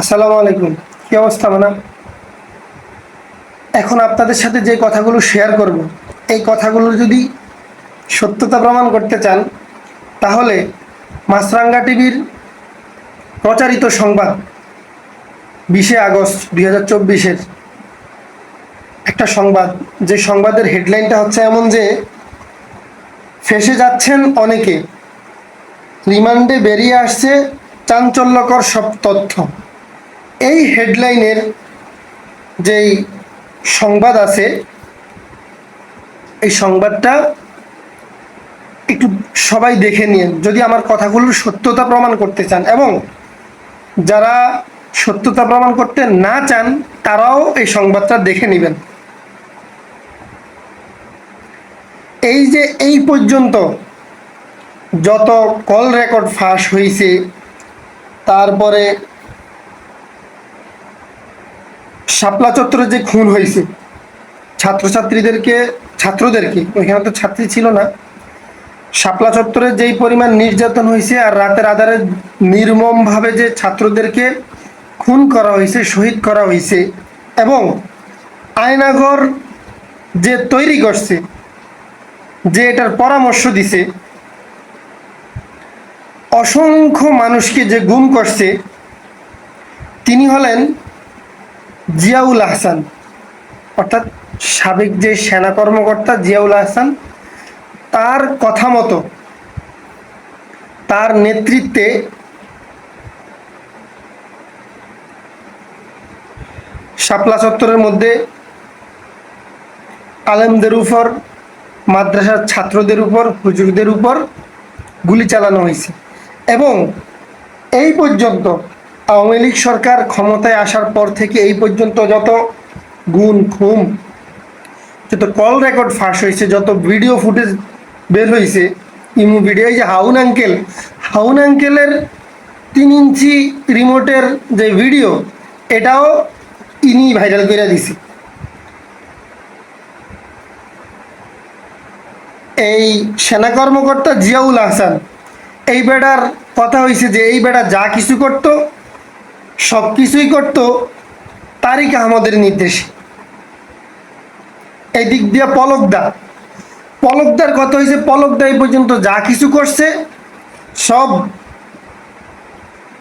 আসসালামু আলাইকুম। কি অবস্থা মানা এখন আপনাদের সাথে যে কথাগুলো শেয়ার করব, এই কথাগুলো যদি সত্যতা প্রমাণ করতে চান, তাহলে মাছরাঙ্গা টিভির প্রচারিত সংবাদ বিশে আগস্ট দুই হাজার চব্বিশের একটা সংবাদ। যে সংবাদের হেডলাইনটা হচ্ছে এমন যে, ফেসে যাচ্ছেন অনেকে, রিমান্ডে বেরিয়ে আসছে চাঞ্চল্যকর সব তথ্য। এই হেডলাইনের যেই সংবাদ আছে, এই সংবাদটা একটু সবাই দেখে নিন যদি আমার কথাগুলোর সত্যতা প্রমাণ করতে চান। এবং যারা সত্যতা প্রমাণ করতে না চান, তারাও এই সংবাদটা দেখে নেবেন। এই যে এই পর্যন্ত যত কল রেকর্ড ফাঁস হয়েছে তারপরে শাপলা চত্বরে যে খুন হয়েছে, ছাত্রছাত্রীদেরকে, ছাত্রদেরকে, ওইখানে তো ছাত্রী ছিল না, শাপলা চত্বরে যেই পরিমাণ নির্যাতন হয়েছে আর রাতের আধারে নির্মমভাবে যে ছাত্রদেরকে খুন করা হয়েছে, শহীদ করা হয়েছে, এবং আয়নাঘর যে তৈরি করছে, যে এটার পরামর্শ দিছে, অসংখ্য মানুষকে যে গুম করছে, তিনি হলেন জিয়াউল আহসান। অর্থাৎ সাবেক যে সেনা কর্মকর্তা জিয়াউল আহসান, তার কথা মতো তার নেতৃত্বে শাপলা চত্বরের মধ্যে আলেমদের উপর, মাদ্রাসার ছাত্রদের উপর, হুজুরদের উপর গুলি চালানো হয়েছে। এবং এই পর্যন্ত আওয়ামী লীগ সরকার ক্ষমতায় আসার পর থেকে এই পর্যন্ত যত গুণ খুম, যত কল রেকর্ড ফাঁস হয়েছে, যত ভিডিও ফুটেজ বের হয়েছে, ইমু ভিডিও এই যে হাউন আঙ্কেল হাউন আঙ্কেলের তিন ইঞ্চি রিমোটের যে ভিডিও এটাও ইনি ভাইরাল করে দিছে। এই সেনা কর্মকর্তা জিয়াউল আহসান এই বেড়ার কথা হয়েছে যে এই বেড়া যা কিছু করত সব কিছুই করত তারিক আহমদের নির্দেশে। এই দিক দিয়ে পলকদা। পলকদার কথা হয়েছে পলকদা এই পর্যন্ত যা কিছু করছে, সব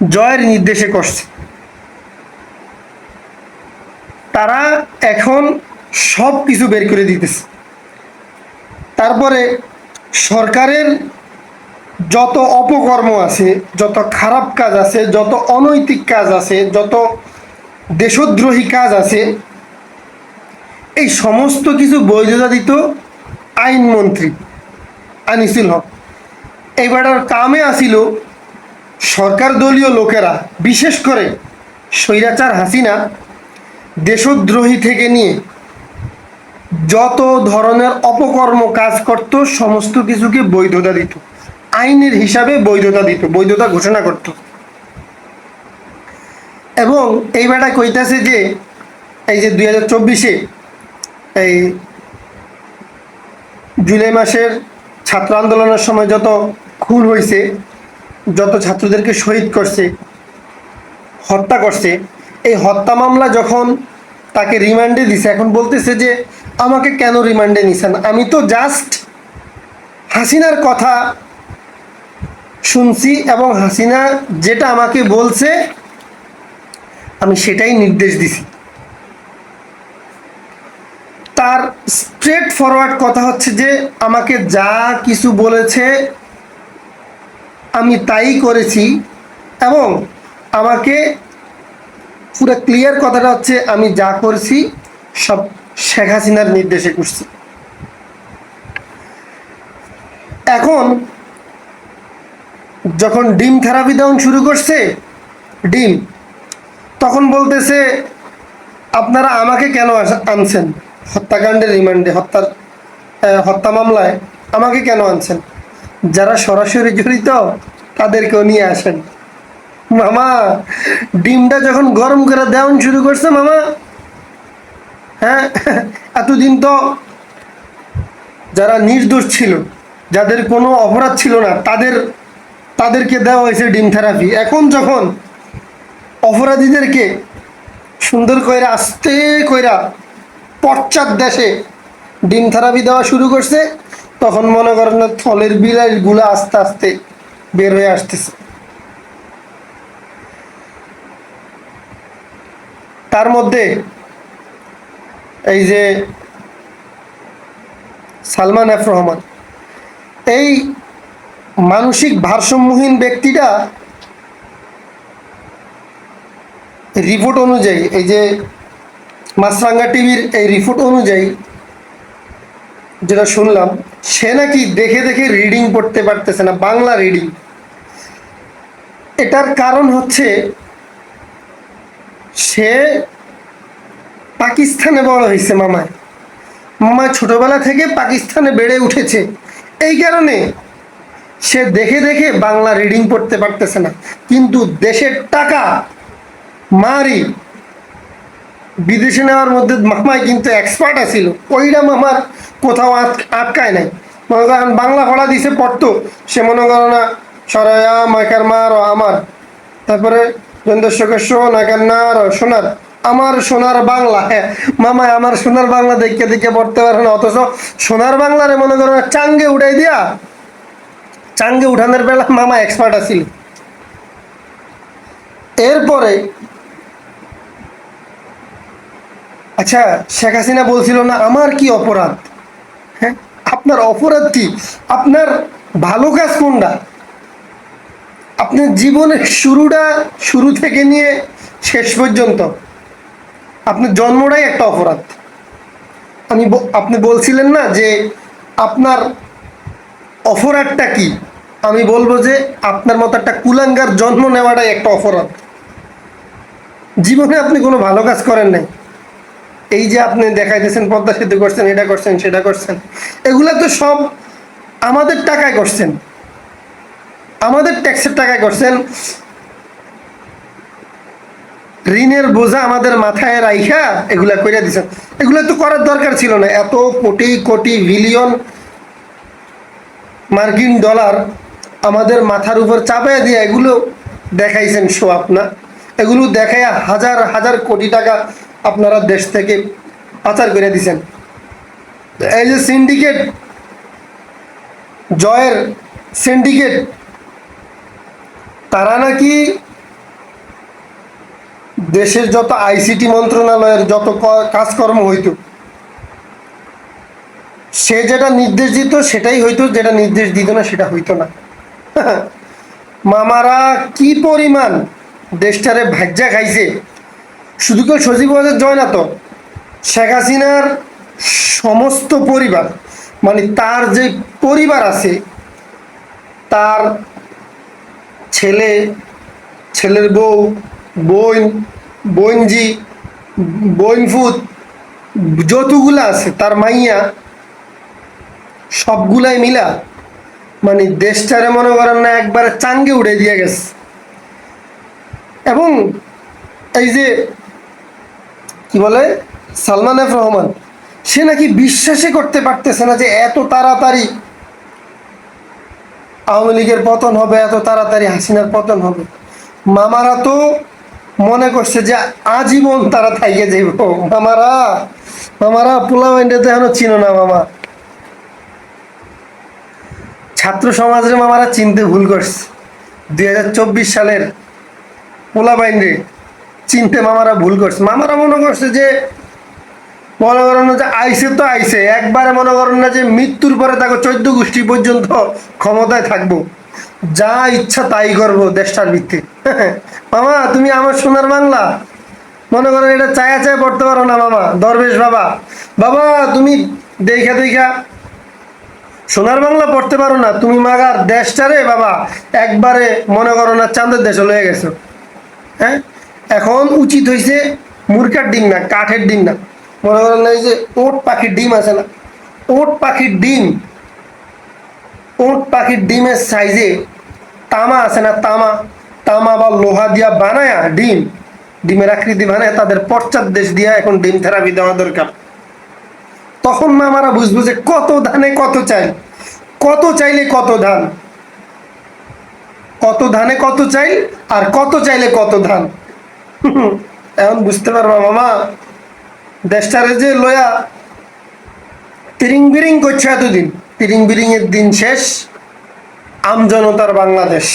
জয়ের নির্দেশে করছে। তারা এখন সব কিছু বের করে দিতেছে। তারপরে সরকারের যত অপকর্ম আছে, যত খারাপ কাজ আছে, যত অনৈতিক কাজ আছে, যত দেশদ্রোহী কাজ আছে, এই সমস্ত কিছু বৈধতা দিত আইনমন্ত্রী আনিসুল হক। এইবারের কামে আসিল সরকার দলীয় লোকেরা, বিশেষ করে স্বৈরাচার হাসিনা, দেশদ্রোহী থেকে নিয়ে যত ধরনের অপকর্ম কাজ করত, সমস্ত কিছুকে বৈধতা দিত আইনের হিসাবে বৈধতা দিত, বৈধতা ঘোষণা করত। এবং এই বেটা কইতাছে যে, এই যে দুই হাজার চব্বিশে এই জুলাই মাসের ছাত্র আন্দোলনের সময় যত খুন হয়েছে যত ছাত্রদেরকে শহীদ করছে, হত্যা করছে, এই হত্যা মামলা যখন তাকে রিমান্ডে দিছে, এখন বলতেছে যে, আমাকে কেন রিমান্ডে নিছেন? আমি তো জাস্ট হাসিনার কথা শুনছি এবং হাসিনা যেটা আমাকে বলছে, আমি সেটাই নির্দেশ দিছি। তার স্ট্রেট ফরওয়ার্ড কথা হচ্ছে যে, আমাকে যা কিছু বলেছে, আমি তাই করেছি এবং আমাকে পুরো ক্লিয়ার কথাটা হচ্ছে, আমি যা করছি, সব শেখ হাসিনার নির্দেশে করছি। এখন যখন ডিম থেরাপি দেওয়া শুরু করছে, ডিম, তখন বলতেছে, আপনারা আমাকে কেন আনছেন? হত্যাকাণ্ডের রিমান্ডে হত্যার হত্যা মামলায় আমাকে কেন আনছেন? যারা সরাসরি জড়িত, তাদেরকেও নিয়ে আসেন। মামা, ডিমটা যখন গরম করে দেওয়ান শুরু করছে, মামা হ্যাঁ এতদিন তো যারা নির্দোষ ছিল, যাদের কোনো অপরাধ ছিল না, তাদের তাদেরকে দেওয়া হয়েছে ডিম থেরাপি। এখন যখন অপরাধীদেরকে সুন্দর কইরা, আস্তে কইরা পশ্চাৎ দেশে ডিম থেরাপি দেওয়া শুরু করছে, তখন মনে করেন থলের বিলাসগুলো আস্তে আস্তে বের হয়ে আসতেছে। তার মধ্যে এই যে সালমান এফ রহমান, এই মানসিক ভারসাম্যহীন ব্যক্তিটা রিপোর্ট অনুযায়ী, এই যে মাছরাঙ্গা টিভির এই রিপোর্ট অনুযায়ী যেটা শুনলাম, সে নাকি দেখে দেখে রিডিং পড়তে পারতেছে না, বাংলা রিডিং এটার কারণ হচ্ছে সে পাকিস্তানে বড় হয়েছে মামায় মামা ছোটবেলা থেকে পাকিস্তানে বেড়ে উঠেছে। এই কারণে সে দেখে দেখে বাংলা রিডিং পড়তে পারতেছে না। কিন্তু দেশের টাকা মারি বিদেশে নেওয়ার মধ্যে মামাই কিন্তু এক্সপার্ট আছিল। ওইটা মামার কোথাও আট- আটকায় নাই। মনে করেন বাংলা পড়া দিছে পড়তো, সে মনে করো না, সরায়া, মাইকার মার ও আমার। তারপরে চন্দ্রশেখর শোন একার নার সোনার। আমার সোনার বাংলা হ্যাঁ মামা আমার সোনার বাংলা দেখে দেখে পড়তে পারে না, অথচ সোনার বাংলারে মনে করো না, চাঙ্গে উঠাই দিয়া চাঙ্গে উঠানোর বেলা মামা এক্সপার্ট আছিল। এরপরে আচ্ছা শেখ হাসিনা বলছিল না, আমার কি অপরাধ? হ্যাঁ আপনার অপরাধ কি? আপনার ভালো কাজ কোনটা? আপনার জীবনের শুরুটা, শুরু থেকে নিয়ে শেষ পর্যন্ত আপনার জন্মটাই একটা অপরাধ। আমি আপনি বলছিলেন না যে আপনার অপরাধটা কি? আমি বলব যে আপনার মতো একটা কুলাঙ্গার জন্ম নেওয়াটাই একটা অপরাধ। জীবনে আপনি কোনো ভালো কাজ করেন নাই। এই যে আপনি দেখাইতেছেন, পদ্মা সেতু করছেন, এটা করছেন, সেটা করছেন, এগুলা তো সব আমাদের টাকায় করছেন। আমাদের ট্যাক্সের টাকায় করছেন। ঋণের বোঝা আমাদের মাথায় রাইখা এগুলা করে দিছেন। এগুলো তো করার দরকার ছিল না। এত কোটি কোটি বিলিয়ন মার্কিন ডলার আমাদের মাথার উপর চাপায় দিয়ে এগুলো দেখাইছেন শো আপনা এগুলো দেখাইয়া হাজার হাজার কোটি টাকা আপনারা দেশ থেকে পাচার করে দিছেন। এই যে সিন্ডিকেট, জয়ের সিন্ডিকেট, তারা নাকি দেশের যত আইসিটি মন্ত্রণালয়ের যত কাজকর্ম হইতো সে যেটা নির্দেশ দিত, সেটাই হইতো, যেটা নির্দেশ দিত না, সেটা হইতো না। মামারা কি পরিমাণ দেশটারে ভাজ্যা খাইছে? শুধু কেউ সজীব সচিবাজার জয় না তো? শেখ হাসিনার সমস্ত পরিবার মানে তার যে পরিবার আছে, তার ছেলে, ছেলের বউ, বোন, বোনজি, বোনফুত, যতগুলা আছে, তার মাইয়া সবগুলাই মিলা মানে দেশটারে মনে করেন না একবারে চাঙ্গে উড়ে দিয়ে গেছে। এবং এই যে কি বলে? সালমান এফ রহমান, সে নাকি বিশ্বাসই করতে পারতেছে না যে এত তাড়াতাড়ি আওয়ামী লীগের পতন হবে, এত তাড়াতাড়ি হাসিনার পতন হবে। মামারা তো মনে করছে যে আজীবন তারা থাইকে যাইব। মামারা মামারা পোলা বাইন্ডে তো এখনও চিনো না মামা। ছাত্র সমাজের মামারা চিনতে ভুল করছে। দুই হাজার চব্বিশ সালের পোলা বাইন্ডে চিনতে মামারা ভুল করছে। মামারা মনে করছে যে, মনে করেন যে আইসে তো আইসে, একবারে মনে করেন না যে মৃত্যুর পরে তাকে চোদ্দ গোষ্ঠী পর্যন্ত ক্ষমতায় থাকব। যা ইচ্ছা তাই করব দেশটার ভিত্তি মামা, তুমি আমার সোনার বাংলা। মনে করেন এটা চায়া চায় পড়তে পারো না মামা, দরবেশ বাবা। বাবা, তুমি দেখা দেখা সোনার বাংলা পড়তে পারো না, তুমি মাগার দেশটারে বাবা, একবারে মনে করো না চাঁদের দেশে লয়ে গেছো। হ্যাঁ? এখন উচিত হয়েছে মুরকার ডিম না, কাঠের ডিম না। মনে করো না যে ওট পাখির ডিম আছে না, ওট পাখির ডিম, ওট পাখির ডিমের সাইজে তামা আছে না তামা তামা বা লোহা দিয়া বানায়া ডিম, ডিমের আকৃতি বানায় তাদের পশ্চাৎ দেশ দিয়া এখন ডিম থেরাপি দেওয়া দরকার। তখন মামারা বুঝব যে কত ধানে কত চাই কত চাইলে কত ধান? কত ধানে কত চাই আর কত চাইলে কত ধান? এখন বুঝতে পারবা মামা, দেশটারে যে লয়া তিরিং বিরিং করছে এতদিন। তিরিং এর দিন শেষ। আমজনতার বাংলাদেশ।